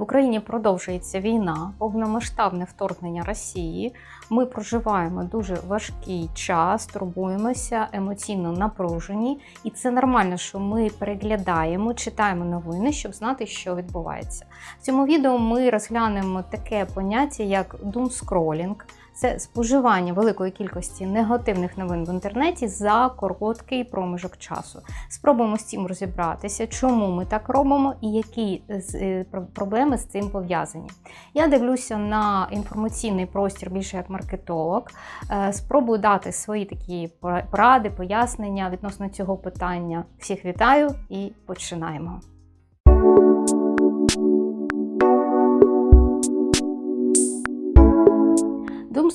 В Україні продовжується війна, повномасштабне вторгнення Росії. Ми проживаємо дуже важкий час, турбуємося, емоційно напружені, і це нормально, що ми переглядаємо, читаємо новини, щоб знати, що відбувається. В цьому відео ми розглянемо таке поняття, як думскролінг. Це споживання великої кількості негативних новин в інтернеті за короткий проміжок часу. Спробуємо з цим розібратися, чому ми так робимо і які е, проблеми з цим пов'язані. Я дивлюся на інформаційний простір більше як маркетолог. Е, Спробую дати свої такі пора- поради, пояснення відносно цього питання. Всіх вітаю і починаємо.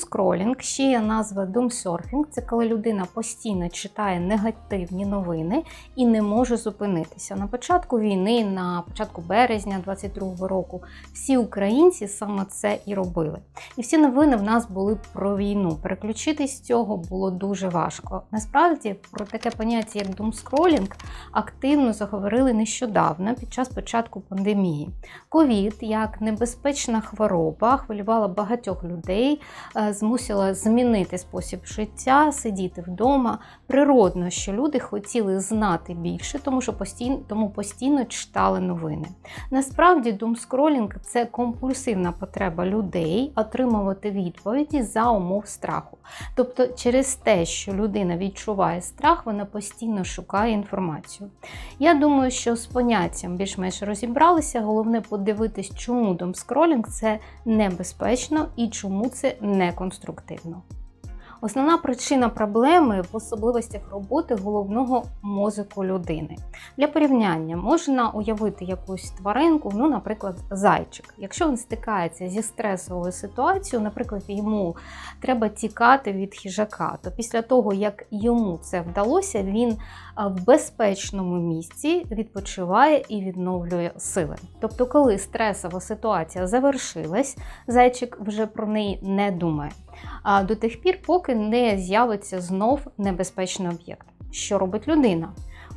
Думскролінг, ще є назва думсерфінг. Це коли людина постійно читає негативні новини і не може зупинитися. На початку війни, на початку березня 22-го року, всі українці саме це і робили. І всі новини в нас були про війну. Переключитись з цього було дуже важко. Насправді про таке поняття, як думскролінг, активно заговорили нещодавно під час початку пандемії. Ковід як небезпечна хвороба хвилювала багатьох людей, е, змусила змінити спосіб життя, сидіти вдома. Природно, що люди хотіли знати більше, тому що постійно, тому постійно читали новини. Насправді, думскролінг це компульсивна потреба людей отримувати відповіді за умов страху. Тобто, через те, що людина відчуває страх, вона постійно шукає інформацію. Я думаю, що з поняттям більш-менш розібралися. Головне подивитись, чому думскролінг це небезпечно і чому це неконструктивно. Основна причина проблеми в особливостях роботи головного мозку людини. Для порівняння можна уявити якусь тваринку, ну, наприклад, зайчик. Якщо він стикається зі стресовою ситуацією, наприклад, йому треба тікати від хижака, то після того, як йому це вдалося, він в безпечному місці відпочиває і відновлює сили. Тобто, коли стресова ситуація завершилась, зайчик вже про неї не думає. До тих пір, поки не з'явиться знов небезпечний об'єкт. Що робить людина?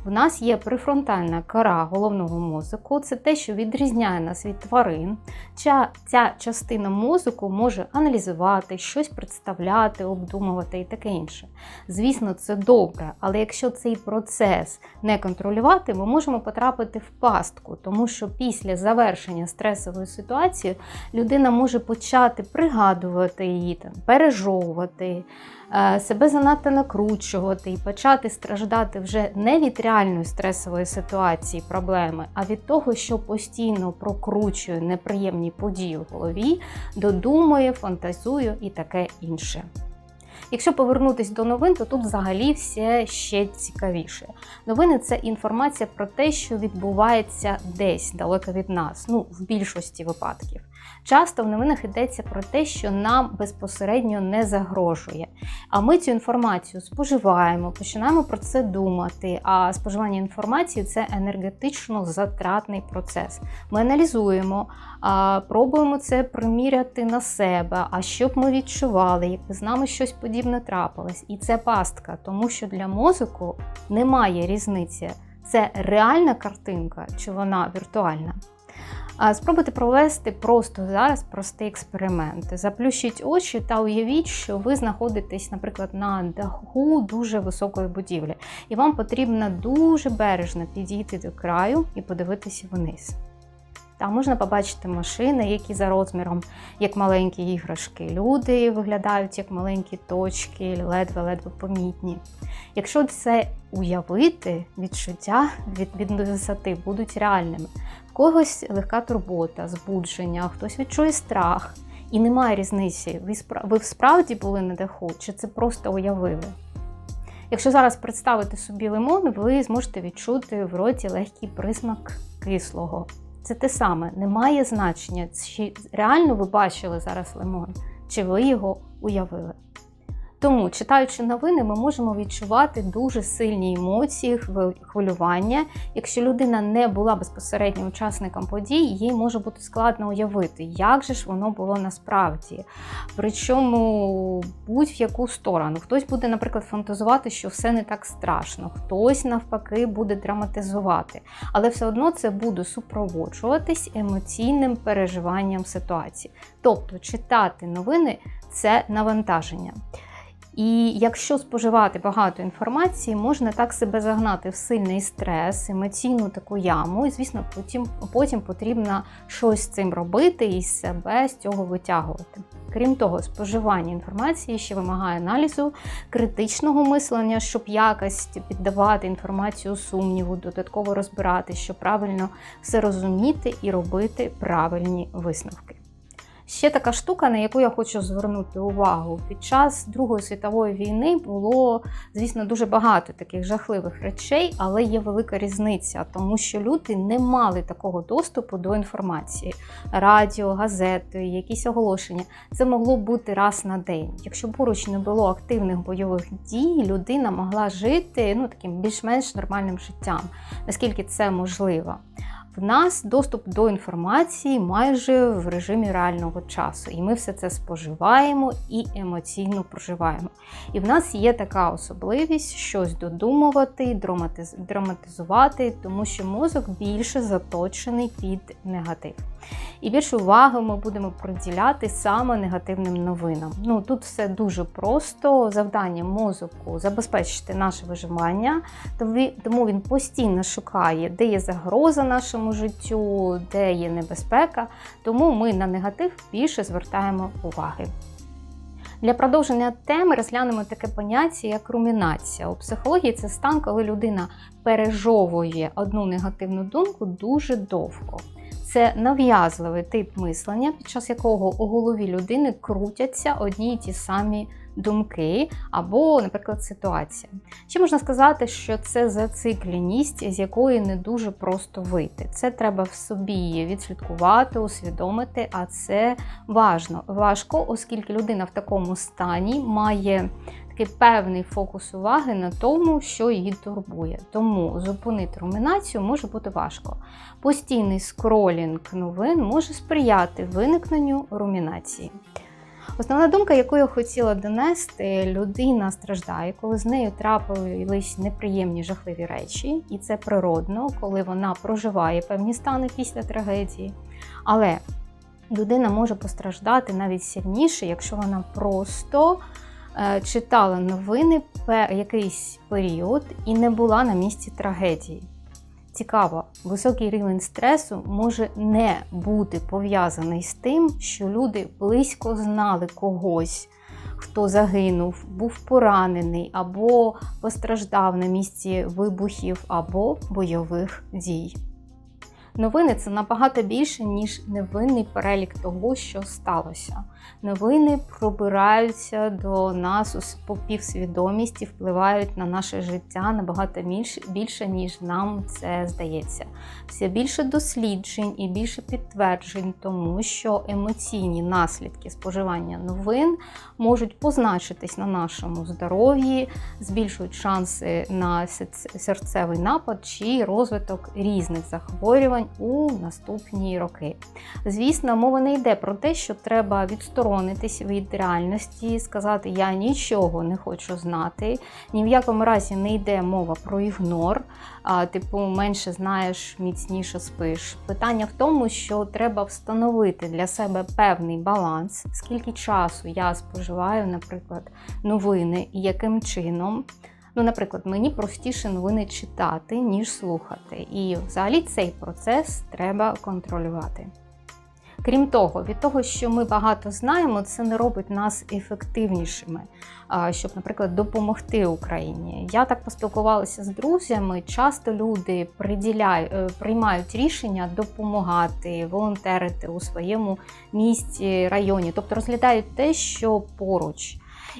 В нас є префронтальна кора головного мозку, це те, що відрізняє нас від тварин. Ця, ця частина мозку може аналізувати, щось представляти, обдумувати і таке інше. Звісно, це добре, але якщо цей процес не контролювати, ми можемо потрапити в пастку, тому що після завершення стресової ситуації людина може почати пригадувати її, там, пережовувати, себе занадто накручувати і почати страждати вже не від реальної стресової ситуації, проблеми, а від того, що постійно прокручує неприємні події в голові, додумує, фантазує і таке інше. Якщо повернутися до новин, то тут взагалі все ще цікавіше. Новини це інформація про те, що відбувається десь далеко від нас, ну в більшості випадків. Часто в новинах йдеться про те, що нам безпосередньо не загрожує. А ми цю інформацію споживаємо, починаємо про це думати. А споживання інформації це енергетично затратний процес. Ми аналізуємо, пробуємо це приміряти на себе. А що б ми відчували, якби з нами щось подібне трапилось. І це пастка, тому що для мозку немає різниці. Це реальна картинка чи вона віртуальна. Спробуйте провести просто зараз простий експеримент. Заплющіть очі та уявіть, що ви знаходитесь, наприклад, на даху дуже високої будівлі, і вам потрібно дуже бережно підійти до краю і подивитися вниз. Там можна побачити машини, які за розміром як маленькі іграшки. Люди виглядають як маленькі точки, ледве-ледве помітні. Якщо це уявити, відчуття від, від висоти будуть реальними. В когось легка турбота, збудження, хтось відчує страх. І немає різниці, ви, ви справді були на даху, чи це просто уявили. Якщо зараз представити собі лимон, ви зможете відчути в роті легкий присмак кислого. Це те саме, немає значення, чи реально ви бачили зараз лимон, чи ви його уявили. Тому, читаючи новини, ми можемо відчувати дуже сильні емоції, хви- хвилювання. Якщо людина не була безпосередньо учасником подій, їй може бути складно уявити, як же ж воно було насправді. Причому будь-в яку сторону. Хтось буде, наприклад, фантазувати, що все не так страшно, хтось навпаки буде драматизувати. Але все одно це буде супроводжуватись емоційним переживанням ситуації. Тобто читати новини це навантаження. І якщо споживати багато інформації, можна так себе загнати в сильний стрес, емоційну таку яму, і звісно, потім, потім потрібно щось з цим робити і себе з цього витягувати. Крім того, споживання інформації ще вимагає аналізу, критичного мислення, щоб якось піддавати інформацію сумніву, додатково розбирати, щоб правильно все розуміти і робити правильні висновки. Ще така штука, на яку я хочу звернути увагу. Під час Другої світової війни було, звісно, дуже багато таких жахливих речей, але є велика різниця, тому що люди не мали такого доступу до інформації. Радіо, газети, якісь оголошення. Це могло бути раз на день. Якщо поруч не було активних бойових дій, людина могла жити ну, таким більш-менш нормальним життям, наскільки це можливо. В нас доступ до інформації майже в режимі реального часу, і ми все це споживаємо і емоційно проживаємо. І в нас є така особливість щось додумувати, драматиз- драматизувати, тому що мозок більше заточений під негатив. І більше уваги ми будемо приділяти саме негативним новинам. Ну тут все дуже просто. Завдання мозку забезпечити наше виживання, тому він постійно шукає, де є загроза нашому життю, де є небезпека. Тому ми на негатив більше звертаємо уваги. Для продовження теми розглянемо таке поняття, як румінація. У психології це стан, коли людина пережовує одну негативну думку дуже довго. Це нав'язливий тип мислення, під час якого у голові людини крутяться одні й ті самі думки або, наприклад, ситуація. Ще можна сказати, що це зацикленість, з якої не дуже просто вийти. Це треба в собі відслідкувати, усвідомити, а це важно, важко, оскільки людина в такому стані має такий певний фокус уваги на тому, що її турбує. Тому зупинити румінацію може бути важко. Постійний скролінг новин може сприяти виникненню румінації. Основна думка, яку я хотіла донести, людина страждає, коли з нею трапились неприємні жахливі речі, і це природно, коли вона проживає певні стани після трагедії. Але людина може постраждати навіть сильніше, якщо вона просто читала новини якийсь період і не була на місці трагедії. Цікаво, високий рівень стресу може не бути пов'язаний з тим, що люди близько знали когось, хто загинув, був поранений або постраждав на місці вибухів або бойових дій. Новини це набагато більше, ніж невинний перелік того, що сталося. Новини пробираються до нас у півсвідомість і впливають на наше життя набагато більше, ніж нам це здається. Все більше досліджень і більше підтверджень тому, що емоційні наслідки споживання новин можуть позначитись на нашому здоров'ї, збільшують шанси на серцевий напад чи розвиток різних захворювань у наступні роки. Звісно, мова не йде про те, що треба відсторонитись від реальності, сказати Я нічого не хочу знати. Ні в якому разі не йде мова про ігнор, а, типу менше знаєш, міцніше спиш. Питання в тому, що треба встановити для себе певний баланс, скільки часу я споживаю, наприклад, новини і яким чином. Ну, наприклад, мені простіше новини читати, ніж слухати. І взагалі цей процес треба контролювати. Крім того, від того, що ми багато знаємо, це не робить нас ефективнішими, щоб, наприклад, допомогти Україні. Я так поспілкувалася з друзями. Часто люди приділяють, е, приймають рішення допомагати, волонтерити у своєму місті, районі, тобто розглядають те, що поруч.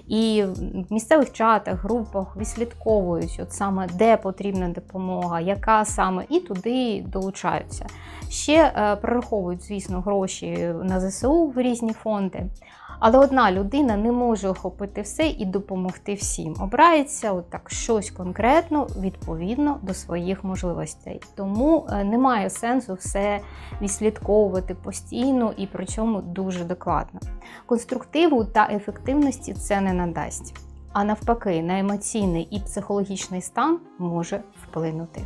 І в місцевих чатах, групах відслідковують, от саме де потрібна допомога, яка саме, і туди долучаються. Ще е, перераховують, звісно, гроші на ЗСУ в різні фонди. Але одна людина не може охопити все і допомогти всім. Обирається отак щось конкретно відповідно до своїх можливостей. Тому е, немає сенсу все відслідковувати постійно і причому дуже докладно. Конструктиву та ефективності це не надасть. А навпаки, на емоційний і психологічний стан може вплинути.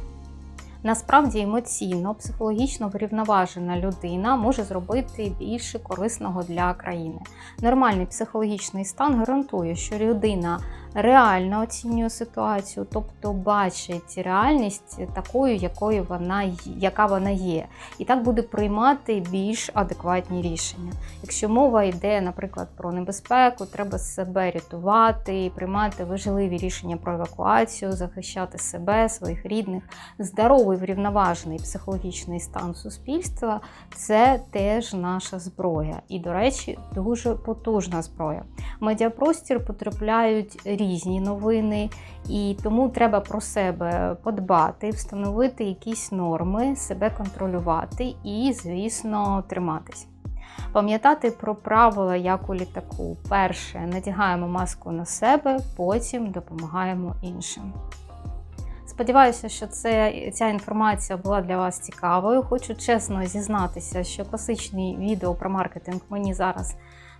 Насправді емоційно, психологічно врівноважена людина може зробити більше корисного для країни. Нормальний психологічний стан гарантує, що людина реально оцінює ситуацію, тобто бачить реальність такою, якою вона яка вона є, і так буде приймати більш адекватні рішення. Якщо мова йде, наприклад, про небезпеку, треба себе рятувати, приймати важливі рішення про евакуацію, захищати себе, своїх рідних, здоровий врівноважений психологічний стан суспільства це теж наша зброя. І, до речі, дуже потужна зброя. Медіапростір потрапляють новини, і тому треба про себе подбати, встановити якісь норми, себе контролювати і, звісно, триматись. Пам'ятати про правила, як у літаку. Перше, надягаємо маску на себе, потім допомагаємо іншим. Сподіваюся, що це, ця інформація була для вас цікавою. Хочу чесно зізнатися, що класичні відео про маркетинг мені зараз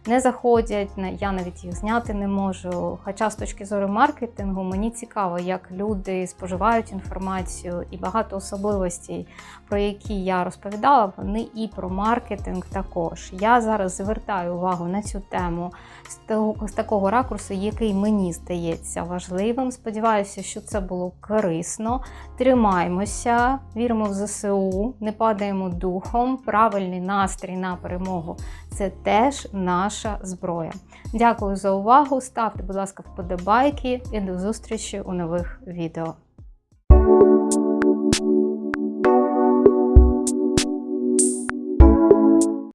не заходять, я навіть їх зняти не можу. Хоча з точки зору маркетингу мені цікаво, як люди споживають інформацію і багато особливостей, про які я розповідала, вони і про маркетинг також. Я зараз звертаю увагу на цю тему з того з такого ракурсу, який мені здається важливим. Сподіваюся, що це було корисно. Тримаймося, віримо в ЗСУ, не падаємо духом. Правильний настрій на перемогу це теж наша зброя. Дякую за увагу. Ставте, будь ласка, вподобайки і до зустрічі у нових відео.